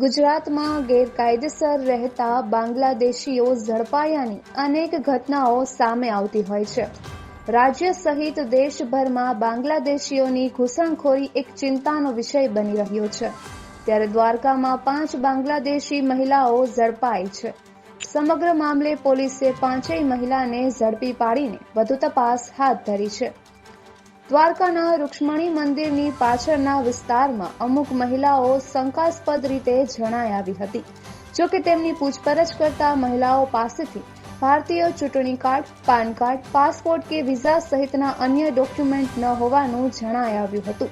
ગુજરાતમાં ગેરકાયદેસર રહેતા બાંગ્લાદેશીઓ ઝડપાયાની અનેક ઘટનાઓ સામે આવતી હોય છે. રાજ્ય સહિત દેશભરમાં બાંગ્લાદેશીઓની ઘૂસણખોરી એક ચિંતાનો વિષય બની રહ્યો છે. ત્યારે દ્વારકામાં પાંચ બાંગ્લાદેશી મહિલાઓ ઝડપાઈ છે. સમગ્ર મામલે પોલીસે પાંચેય મહિલાને ઝડપી પાડીને વધુ તપાસ હાથ ધરી છે. દ્વારકાના રૂક્ષ્મણી મંદિરની પાછળના વિસ્તારમાં અમુક મહિલાઓ શંકાસ્પદ રીતે જણાઈ આવી હતી. જો કે તેમની પૂછપરછ કરતા મહિલાઓ પાસેથી ભારતીય ચૂંટણી કાર્ડ, પાન કાર્ડ, પાસપોર્ટ કે વિઝા સહિતના અન્ય ડોક્યુમેન્ટ ન હોવાનું જણાઈ આવ્યું હતું.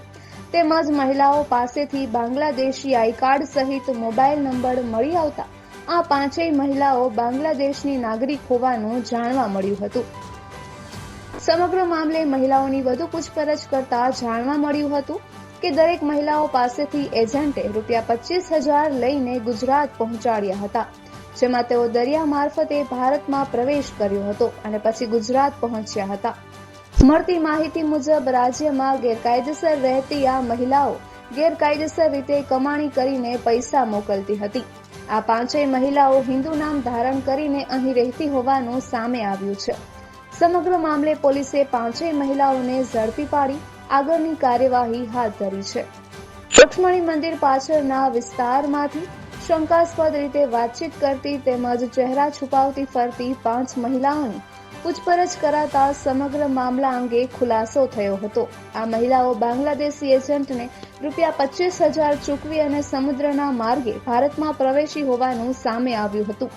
તેમજ મહિલાઓ પાસેથી બાંગ્લાદેશી આઈ કાર્ડ સહિત મોબાઈલ નંબર મળી આવતા આ પાંચેય મહિલાઓ બાંગ્લાદેશની નાગરિક હોવાનું જાણવા મળ્યું હતું. સમગ્ર મામલે મહિલાઓની વધુ પૂછપરછ કરતા જાણવા મળ્યું હતું કે દરેક મહિલાઓ પાસેથી એજન્ટે રૂપિયા પચીસ હજાર લઈને ગુજરાત પહોંચાડ્યા હતા, જેમાં તેઓ દરિયા મારફતે ભારતમાં પ્રવેશ કર્યો હતો અને પછી ગુજરાત પહોંચ્યા હતા. મળતી માહિતી મુજબ, રાજ્યમાં ગેરકાયદેસર રહેતી આ મહિલાઓ ગેરકાયદેસર રીતે કમાણી કરીને પૈસા મોકલતી હતી. આ પાંચેય મહિલાઓ હિન્દુ નામ ધારણ કરીને અહીં રહેતી હોવાનું સામે આવ્યું છે. સમગ્ર મામલે પોલીસે પાંચેય મહિલાઓને ઝડપી પાડી આગળની કાર્યવાહી હાથ ધરી છે. લક્ષ્મણી મંદિર પાછળના વિસ્તારમાંથી શંકાસ્પદ રીતે વાતચીત કરતી તેમજ ચહેરા છુપાવતી ફરતી પાંચ મહિલાઓની પૂછપરછ કરાતા સમગ્ર મામલા અંગે ખુલાસો થયો હતો. આ મહિલાઓ બાંગ્લાદેશી એજન્ટને રૂપિયા પચીસ હજાર ચૂકવી અને સમુદ્રના માર્ગે ભારતમાં પ્રવેશી હોવાનું સામે આવ્યું હતું.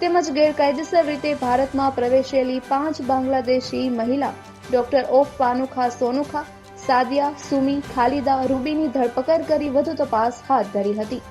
તેમજ ગેરકાયદેસર રીતે ભારતમાં પ્રવેશેલી પાંચ બાંગ્લાદેશી મહિલા, ડોક્ટર ઓફ પાનુખા સોનુખા, સાદિયા, સુમી, ખાલિદા, રૂબીની ધરપકડ કરી વધુ તપાસ હાથ ધરી હતી.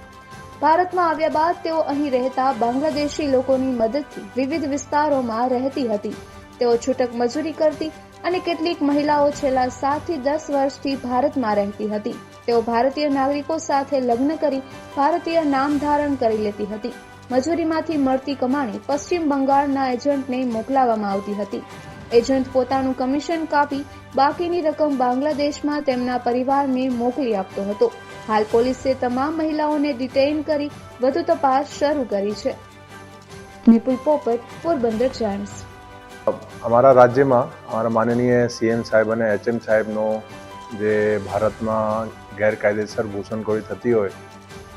ભારતમાં આવ્યા બાદ તેઓ અહીં રહેતા બાંગ્લાદેશી લોકોની મદદથી વિવિધ વિસ્તારોમાં રહેતી હતી. તેઓ છૂટક મજૂરી કરતી અને કેટલીક મહિલાઓ છેલ્લા સાતથી દસ વર્ષથી ભારતમાં રહેતી હતી. તેઓ ભારતીય નાગરિકો સાથે લગ્ન કરી ભારતીય નામ ધારણ કરી લેતી હતી. મજૂરીમાંથી મળતી કમાણી પશ્ચિમ બંગાળના એજન્ટને મોકલાવવામાં આવતી હતી. એજન્ટ પોતાનું કમિશન કાપી બાકીની રકમ બાંગ્લાદેશમાં તેમના પરિવારને મોકલી આપતો હતો. હાલ પોલીસે તમામ મહિલાઓને ડિટેઇન કરી વધુ તપાસ શરૂ કરી છે. નિપુલ પોપટ, પોરબંદર ટાઈમ્સ. અમારા રાજ્યમાં અમારા માનનીય સીએમ સાહેબ અને એચએમ સાહેબનો જે ભારતમાં ગેરકાયદેસર ઘૂસણખોરી થતી હોય,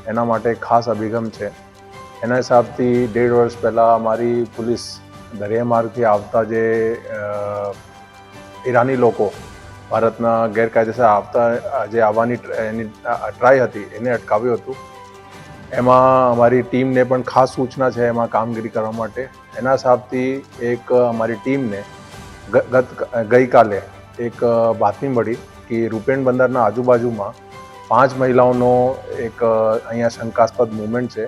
એના માટે ખાસ અભિગમ છે. એના હિસાબથી દેઢ વર્ષ પહેલાં અમારી પોલીસ દરિયામાર્ગથી આવતા જે ઈરાની લોકો ભારતના ગેરકાયદેસર આવતા જે આવવાની એની ટ્રાય હતી, એને અટકાવ્યું હતું. એમાં અમારી ટીમને પણ ખાસ સૂચના છે એમાં કામગીરી કરવા માટે. એના હિસાબથી એક અમારી ટીમને ગત, ગઈકાલે એક બાતમી મળી કે રૂપેણ બંદરના આજુબાજુમાં પાંચ મહિલાઓનો એક અહીંયા શંકાસ્પદ મુવમેન્ટ છે.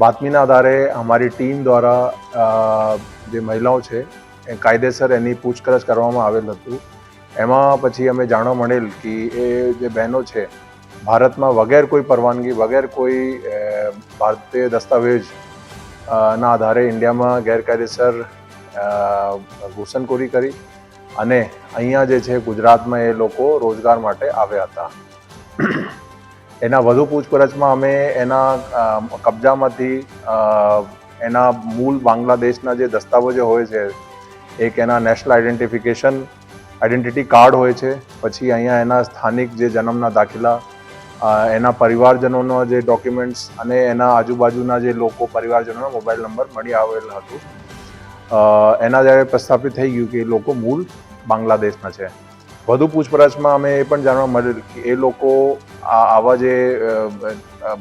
બાતમીના આધારે અમારી ટીમ દ્વારા જે મહિલાઓ છે, એ કાયદેસર એની પૂછપરછ કરવામાં આવેલ હતું. એમાં પછી અમે જાણવા મળેલ કે એ જે બહેનો છે, ભારતમાં વગેર કોઈ પરવાનગી, વગેર કોઈ ભારતીય દસ્તાવેજ ના આધારે ઇન્ડિયામાં ગેરકાયદેસર ઘૂસણખોરી કરી અને અહીંયા જે છે ગુજરાતમાં એ લોકો રોજગાર માટે આવ્યા હતા. એના વધુ પૂછપરછમાં અમે એના કબજામાંથી એના મૂળ બાંગ્લાદેશના જે દસ્તાવેજો હોય છે, એક એના નેશનલ આઈડેન્ટિફિકેશન આઈડેન્ટિટી કાર્ડ હોય છે, પછી અહીંયા એના સ્થાનિક જે જન્મના દાખલા એના પરિવારજનોનો જે ડોક્યુમેન્ટ્સ અને એના આજુબાજુના જે લોકો પરિવારજનોનો મોબાઈલ નંબર મળી આવેલ હતું. એના જ્યારે પ્રસ્થાપિત થઈ ગયું કે એ લોકો મૂળ બાંગ્લાદેશના છે. વધુ પૂછપરછમાં અમે એ પણ જાણવા મળેલ કે એ લોકો આવા જે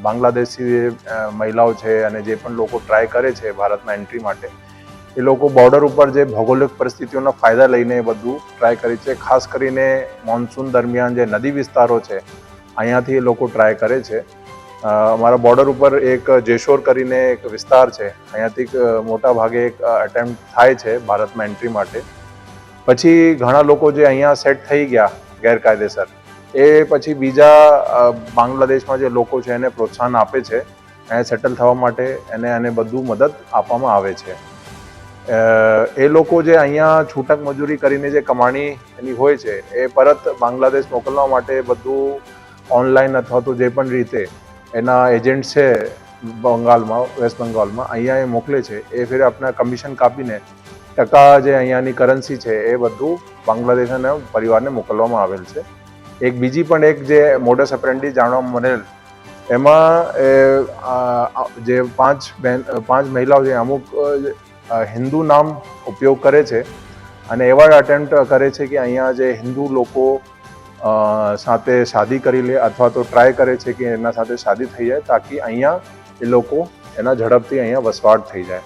બાંગ્લાદેશી મહિલાઓ છે અને જે પણ લોકો ટ્રાય કરે છે ભારતમાં એન્ટ્રી માટે, એ લોકો બોર્ડર ઉપર જે ભૌગોલિક પરિસ્થિતિઓના ફાયદા લઈને બધું ટ્રાય કરે છે. ખાસ કરીને મોન્સૂન દરમિયાન જે નદી વિસ્તારો છે, અહીંયાથી એ લોકો ટ્રાય કરે છે. અમારા બોર્ડર ઉપર એક જેશોર કરીને એક વિસ્તાર છે. અહીંયાથી મોટા ભાગે એક અટેમ્પ્ટ થાય છે ભારતમાં એન્ટ્રી માટે. પછી ઘણા લોકો જે અહીંયા સેટ થઈ ગયા ગેરકાયદેસર, એ પછી બીજા બાંગ્લાદેશમાં જે લોકો છે એને પ્રોત્સાહન આપે છે, એને સેટલ થવા માટે એને એને બધું મદદ આપવામાં આવે છે. એ લોકો જે અહીંયા છૂટક મજૂરી કરીને જે કમાણી એની હોય છે, એ પરત બાંગ્લાદેશ મોકલવા માટે બધું ઓનલાઈન અથવા તો જે પણ રીતે એના એજન્ટ છે, બંગાળમાં, વેસ્ટ બંગાળમાં, અહીંયા એ મોકલે છે, એ ફેર આપણા કમિશન કાપીને ટકા જે અહીંયાની કરન્સી છે એ બધું બાંગ્લાદેશ અને પરિવારને મોકલવામાં આવેલ છે. એક બીજી પણ એક જે મોડસ એપ્રેન્ડિસ જાણવા મળેલ, એમાં જે પાંચ બહેન પાંચ મહિલાઓ છે, અમુક હિન્દુ નામ ઉપયોગ કરે છે અને એવા અટેમ્પ્ટ કરે છે કે અહીંયા જે હિન્દુ લોકો સાથે શાદી કરી લે અથવા તો ટ્રાય કરે છે કે એના સાથે શાદી થઈ જાય, તાકી અહીંયા એ લોકો એના ઝડપથી અહીંયા વસવાટ થઈ જાય.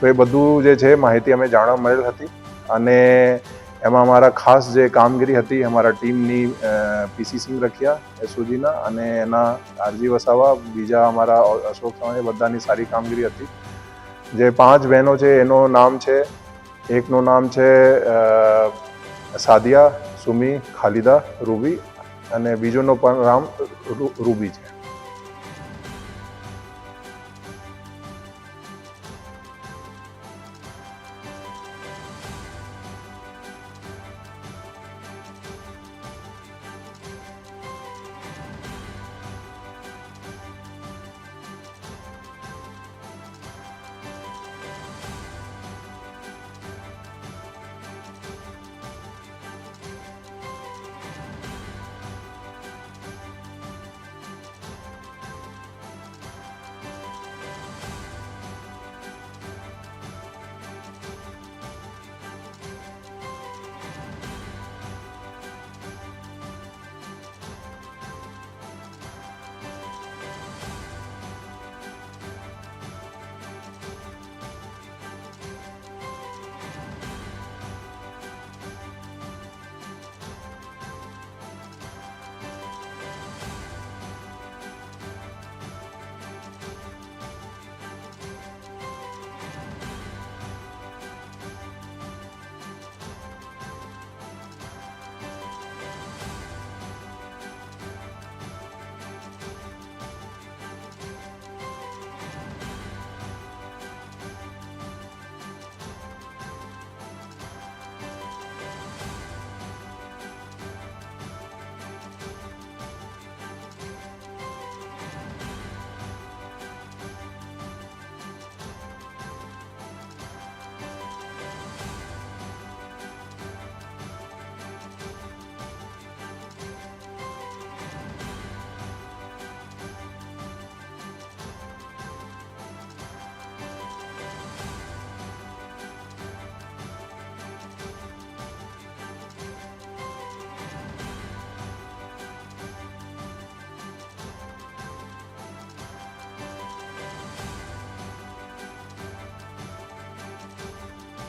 તો એ બધું જે છે, માહિતી અમે જાણવા મળેલ હતી. અને એમાં અમારા ખાસ જે કામગીરી હતી, અમારા ટીમની પીસી સિંહ રખિયા, એસઓજીના અને એના આરજી વસાવા, બીજા અમારા અશોક એ બધાની સારી કામગીરી હતી. જે પાંચ બહેનો છે, એનું નામ છે, એકનું નામ છે સાદિયા, સુમી, ખાલિદા, રૂબી અને બીજોનો પણ નામ રૂબી છે.